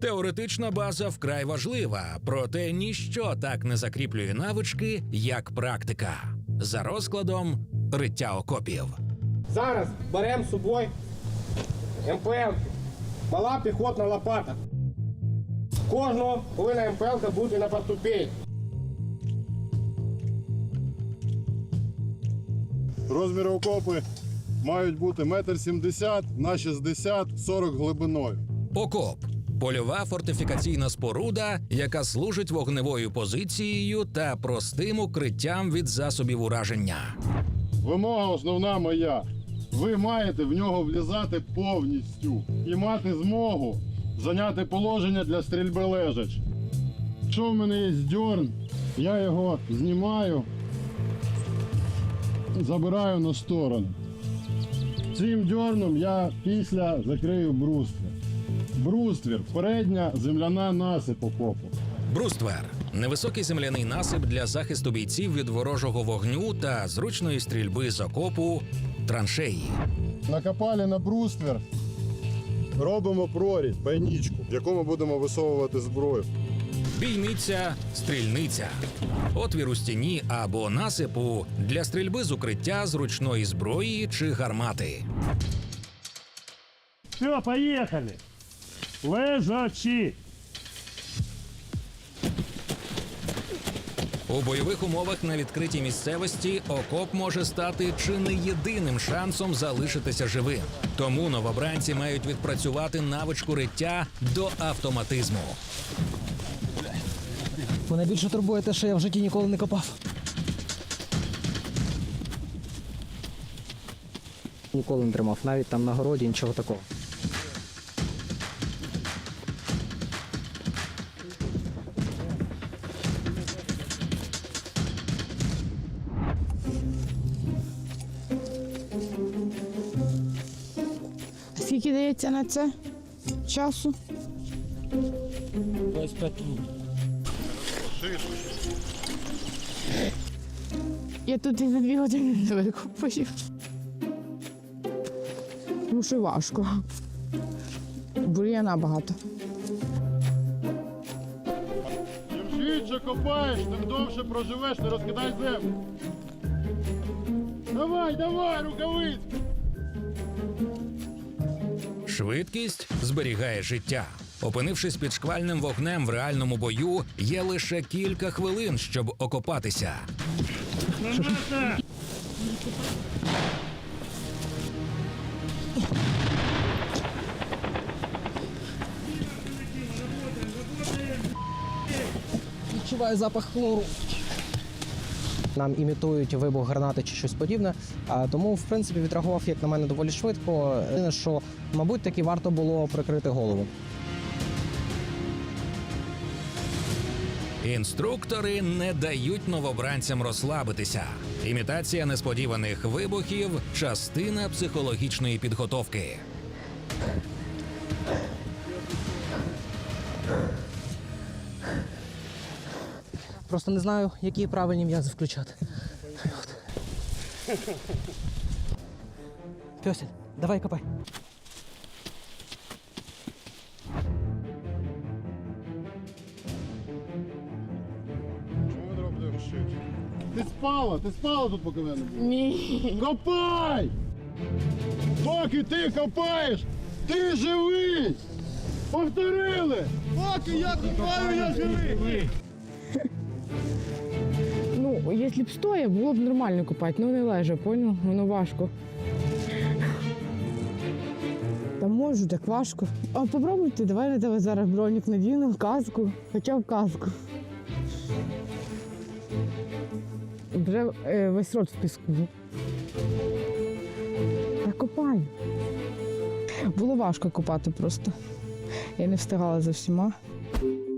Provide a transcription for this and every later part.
Теоретична база вкрай важлива, проте ніщо так не закріплює навички, як практика. За розкладом риття окопів. Зараз беремо з собою МПЛ, мала піхотна лопата. Кожного повинна МПЛ бути на поступені. Розміри окопи мають бути метр сімдесят на 60-40 глибиною. Окоп польова фортифікаційна споруда, яка служить вогневою позицією та простим укриттям від засобів ураження. Вимога основна моя. Ви маєте в нього влізати повністю і мати змогу зайняти положення для стрільби лежач. Якщо в мене є дьорн, я його знімаю, забираю на сторону. Цим дьорном я після закрию бруствір. Бруствір передня земляна насип окопу. Бруствер невисокий земляний насип для захисту бійців від ворожого вогню та зручної стрільби з окопу траншеї. Накопали на бруствер, робимо прорізь, пайнічку, в якому будемо висовувати зброю. Бійниця, стрільниця. Отвір у стіні або насипу для стрільби з укриття зручної зброї чи гармати. Все, поехали. Лежачи. У бойових умовах на відкритій місцевості окоп може стати чи не єдиним шансом залишитися живим. Тому новобранці мають відпрацювати навичку риття до автоматизму. Мене більше турбує те, що я в житті ніколи не копав. Ніколи не тримав, навіть там на городі нічого такого. Скільки дається на це часу? Я тут і за дві години не викупаю. Тому що важко. Бур'яна багато. Чим швидше копаєш, тим довше проживеш, не розкидай землю. Давай, давай, рукавиць! Швидкість зберігає життя. Опинившись під шквальним вогнем в реальному бою, є лише кілька хвилин, щоб окопатися. Відчуваю запах хлору. Нам імітують вибух гранати чи щось подібне. Тому, в принципі, відреагував, як на мене, доволі швидко. Єдине, що, мабуть, таки варто було прикрити голову. Інструктори не дають новобранцям розслабитися. Імітація несподіваних вибухів частина психологічної підготовки. Просто не знаю, які правильні м'язи включати. От. Пьосель, давай копай. Чому роблю швидше? Ти спала, ти спала тут, поки мене було. Ні. Копай! Поки ти копаєш, ти живий! Повторили! Поки я копаю, я живий! Ну, якщо б стоя, було б нормально купати, ну не лежа, поняв? Воно важко. Та можу, так важко. А попробуйте, давай на тебе зараз бронік надіну, каску, хоча б каску. Вже е, весь рот в піску. Та копай. Було важко копати просто. Я не встигала за всіма.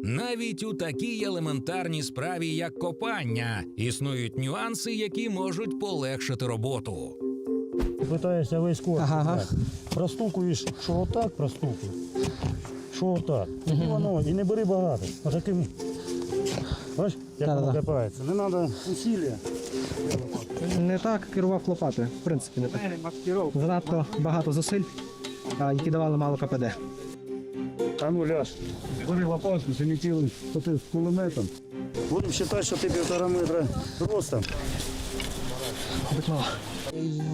Навіть у такій елементарній справі, як копання, існують нюанси, які можуть полегшити роботу. Ти питаєшся весь корпус. Ага, брати. Простукуєш, що отак простукуй. Що отак. І воно, і не бери багато. Ось таким. Бачиш, як Да-да-да. воно копається. Не треба усилля. Не так керував лопатою, в принципі, не так. Занадто багато зусиль, а, які давали мало КПД. А ну ляж, бери лопатку, залетіли ти з кулеметом. Будемо вважати, що ти півтора метра ростом.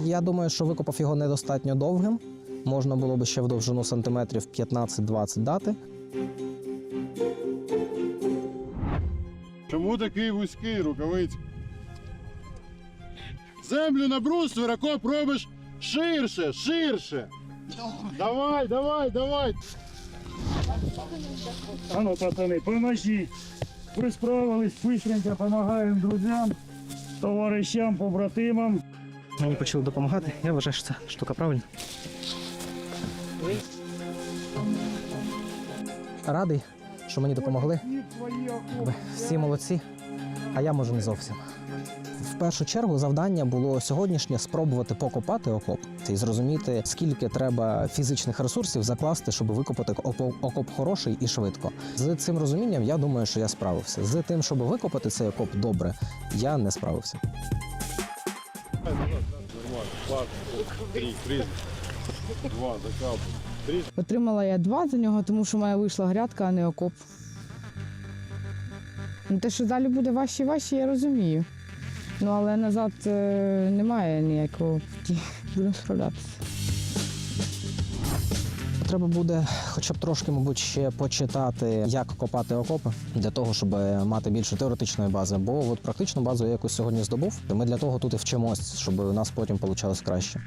Я думаю, що викопав його недостатньо довгим. Можна було би ще в довжину сантиметрів 15-20 дати. Чому такий вузький рукавиць? Землю на бруствер, окоп робиш ширше, ширше. Давай, давай, давай. А ну, пацани, поможіть. Ви справились, быстренько допомагаємо друзям, товаришам, побратимам. Мені почали допомагати. Я вважаю, що це штука правильна. Радий, що мені допомогли. Всі молодці, а я може не зовсім. В першу чергу завдання було сьогоднішнє спробувати покопати окоп і зрозуміти, скільки треба фізичних ресурсів закласти, щоб викопати окоп, хороший і швидко. З цим розумінням я думаю, що я справився. З тим, щоб викопати цей окоп добре, я не справився. Два, закап. Отримала я два за нього, тому що мене вийшла грядка, а не окоп. Ну, те, що далі буде важче і важче, я розумію. Ну, але назад е, немає ніякого. Будемо справлятися. Треба буде хоча б трошки, мабуть, ще почитати, як копати окопи для того, щоб мати більше теоретичної бази. Бо от практичну базу я якусь сьогодні здобув. Ми для того тут і вчимось, щоб у нас потім вийшло краще.